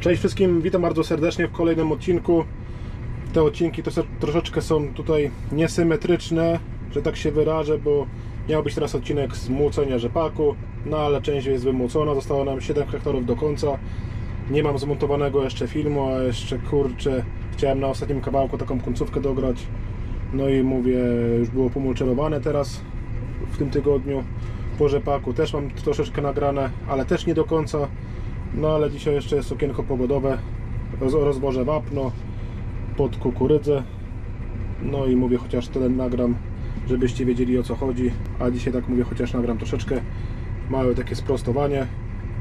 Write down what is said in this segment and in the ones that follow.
Cześć wszystkim, witam bardzo serdecznie w kolejnym odcinku. Te odcinki troszeczkę są tutaj niesymetryczne, że tak się wyrażę, bo miał być teraz odcinek z młócenia rzepaku, no ale część jest wymłócona, zostało nam 7 hektarów do końca. Nie mam zmontowanego jeszcze filmu, a jeszcze kurczę, chciałem na ostatnim kawałku taką końcówkę dograć. No i mówię, już było pomulczerowane teraz w tym tygodniu. Po rzepaku też mam troszeczkę nagrane, ale też nie do końca. No ale dzisiaj jeszcze jest okienko pogodowe. Roz, rozwożę wapno pod kukurydzę. No i mówię, chociaż tyle nagram, żebyście wiedzieli o co chodzi. A dzisiaj tak mówię, chociaż nagram troszeczkę małe takie sprostowanie.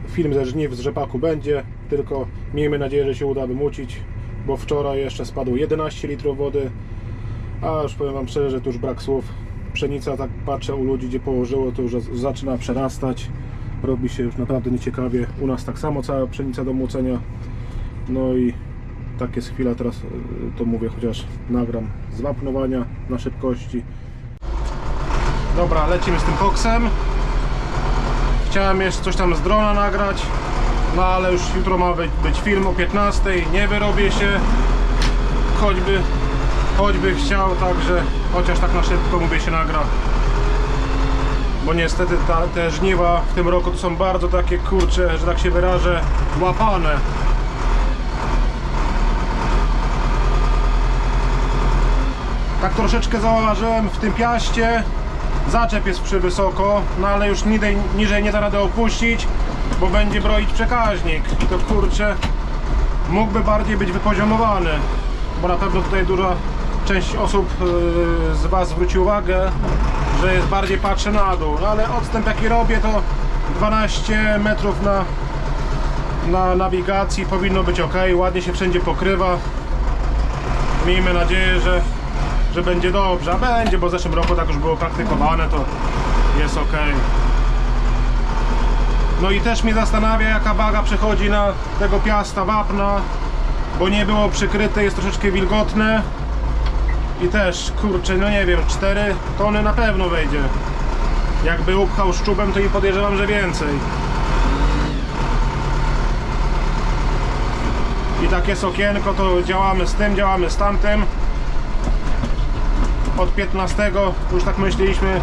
Film ze żniw z rzepaku będzie, tylko miejmy nadzieję, że się uda wymucić, bo wczoraj jeszcze spadło 11 litrów wody, a już powiem Wam szczerze, że tu już brak słów. Pszenica, tak patrzę u ludzi, gdzie położyło, to już zaczyna przerastać. Robi się już naprawdę nieciekawie. U nas tak samo cała pszenica do młócenia. No i tak jest chwila teraz, y, to mówię, chociaż nagram z wapnowania na szybkości. Dobra, lecimy z tym koksem. Chciałem jeszcze coś tam z drona nagrać, no ale już jutro ma być, być film o 15. Nie wyrobię się, choćby, choćby chciał, także chociaż tak na szybko mówię się nagra. Bo niestety ta, te żniwa w tym roku to są bardzo takie kurcze, że tak się wyrażę, łapane. Tak troszeczkę zauważyłem w tym piaście. Zaczep jest przy wysoko, no ale już niżej, niżej nie da rady opuścić, bo będzie broić przekaźnik. I to kurczę mógłby bardziej być wypoziomowany, bo na pewno tutaj duża część osób yy, z Was zwróci uwagę, że jest bardziej patrzę na dół. No ale odstęp jaki robię to 12 metrów na, na nawigacji powinno być ok, ładnie się wszędzie pokrywa. Miejmy nadzieję, że że będzie dobrze, a będzie, bo w zeszłym roku tak już było praktykowane, to jest ok. No i też mnie zastanawia, jaka waga przechodzi na tego piasta wapna, bo nie było przykryte, jest troszeczkę wilgotne. I też, kurczę, no nie wiem, 4 tony na pewno wejdzie. Jakby upchał szczubem, to i podejrzewam, że więcej. I tak jest okienko, to działamy z tym, działamy z tamtym od 15 już tak myśleliśmy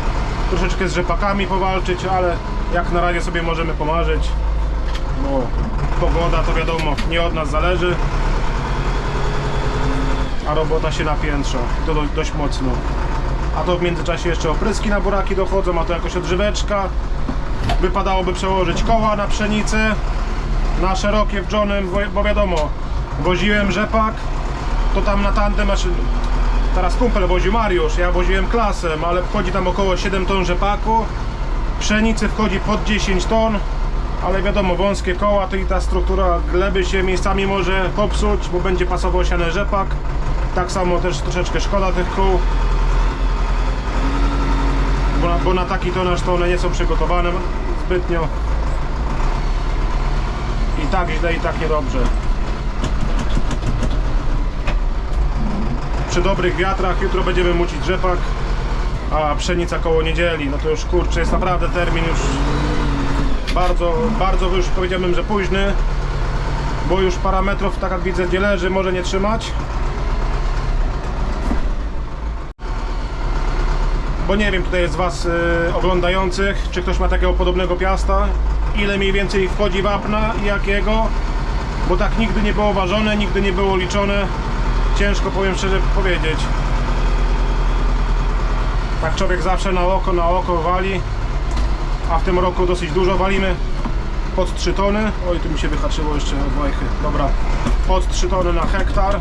troszeczkę z rzepakami powalczyć, ale jak na razie sobie możemy pomarzyć. No, pogoda to wiadomo nie od nas zależy, a robota się napiętrza to do, dość mocno. A to w międzyczasie jeszcze opryski na buraki dochodzą, a to jakoś odżyweczka. Wypadałoby przełożyć koła na pszenicę, na szerokie w Johnem, bo, bo wiadomo, woziłem rzepak, to tam na tandem, znaczy Teraz kumpel woził Mariusz, ja woziłem klasem, ale wchodzi tam około 7 ton rzepaku. Pszenicy wchodzi pod 10 ton, ale wiadomo, wąskie koła, to i ta struktura gleby się miejscami może popsuć, bo będzie pasował siany rzepak. Tak samo też troszeczkę szkoda tych kół. Bo na, bo na taki tonaż to one nie są przygotowane zbytnio. I tak źle, i tak niedobrze. przy dobrych wiatrach jutro będziemy mucić rzepak a pszenica koło niedzieli no to już kurczę jest naprawdę termin już bardzo, bardzo już powiedziałbym, że późny bo już parametrów tak jak widzę gdzie leży może nie trzymać bo nie wiem tutaj jest z Was y, oglądających czy ktoś ma takiego podobnego piasta ile mniej więcej wchodzi wapna i jakiego bo tak nigdy nie było ważone, nigdy nie było liczone ciężko powiem szczerze powiedzieć. Tak człowiek zawsze na oko, na oko wali, a w tym roku dosyć dużo walimy. Pod 3 tony. Oj, tu mi się wyhaczyło jeszcze od wajchy. Dobra, pod 3 tony na hektar.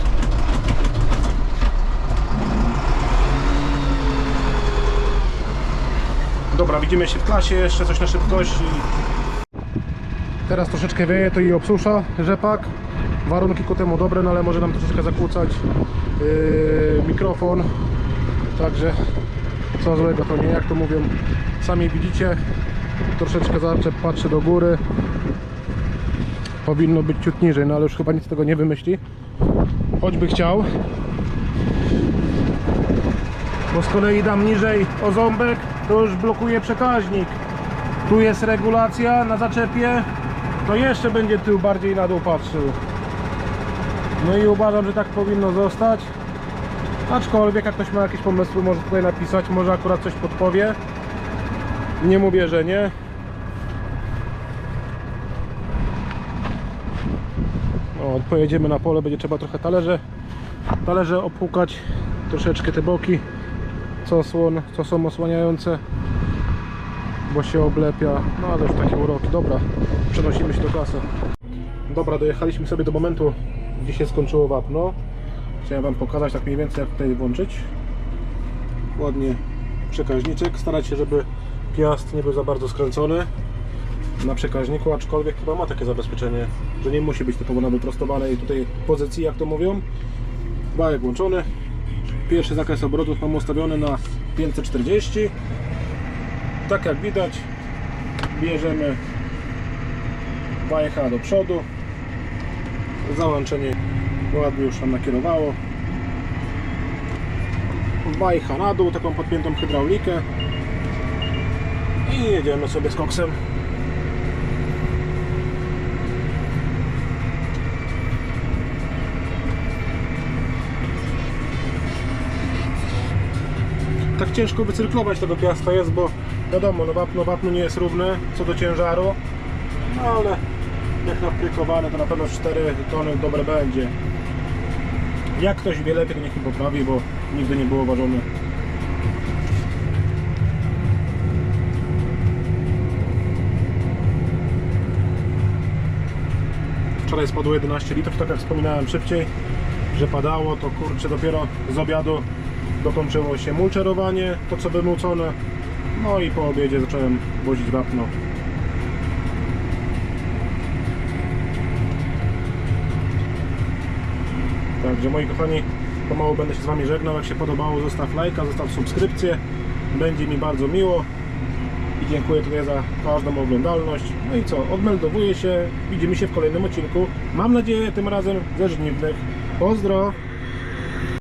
Dobra, widzimy się w klasie, jeszcze coś na szybkości. Teraz troszeczkę wieje, to i obsusza rzepak. Warunki ku temu dobre, no ale może nam troszeczkę zakłócać yy, mikrofon. Także co złego to nie, jak to mówią sami widzicie. Troszeczkę zaczep patrzy do góry. Powinno być ciut niżej, no ale już chyba nic tego nie wymyśli. Choćby chciał. Bo z kolei dam niżej o ząbek to już blokuje przekaźnik tu jest regulacja na zaczepie to jeszcze będzie tył bardziej na dół patrzył No i uważam, że tak powinno zostać. Aczkolwiek jak ktoś ma jakieś pomysły, może tutaj napisać, może akurat coś podpowie. Nie mówię, że nie. O, pojedziemy na pole, będzie trzeba trochę talerze, talerze opłukać, troszeczkę te boki, co, słon, co są osłaniające, bo się oblepia, no ale już takie uroki. Dobra, przenosimy się do klasy. Dobra, dojechaliśmy sobie do momentu, gdzie się skończyło wapno. Chciałem Wam pokazać tak mniej więcej, jak tutaj włączyć. Ładnie przekaźniczek. Starać się, żeby piast nie był za bardzo skręcony na przekaźniku, aczkolwiek chyba ma takie zabezpieczenie, że nie musi być typowo na wyprostowanej tutaj pozycji, jak to mówią. Bajek włączony. Pierwszy zakres obrotów mam ustawiony na 540. Tak jak widać, bierzemy wajcha do przodu. Załączenie ładnie już tam nakierowało. Wajcha na dół, taką podpiętą hydraulikę. I jedziemy sobie z koksem. Ciężko wycyrklować tego piasta jest, bo wiadomo, no wapno, wapno nie jest równe co do ciężaru, no ale jak naprykowane to na pewno 4 tony dobre będzie. Jak ktoś wie lepiej, niech mi poprawi, bo nigdy nie było ważone. Wczoraj spadło 11 litrów, tak jak wspominałem szybciej, że padało, to kurczę dopiero z obiadu dokończyło się mulczerowanie, to co wymłócone. No i po obiedzie zacząłem wozić wapno. Także moi kochani, pomału będę się z Wami żegnał. Jak się podobało, zostaw lajka, zostaw subskrypcję. Będzie mi bardzo miło. I dziękuję tutaj za każdą oglądalność. No i co, odmeldowuję się. Widzimy się w kolejnym odcinku. Mam nadzieję tym razem ze żniwnych. Pozdro!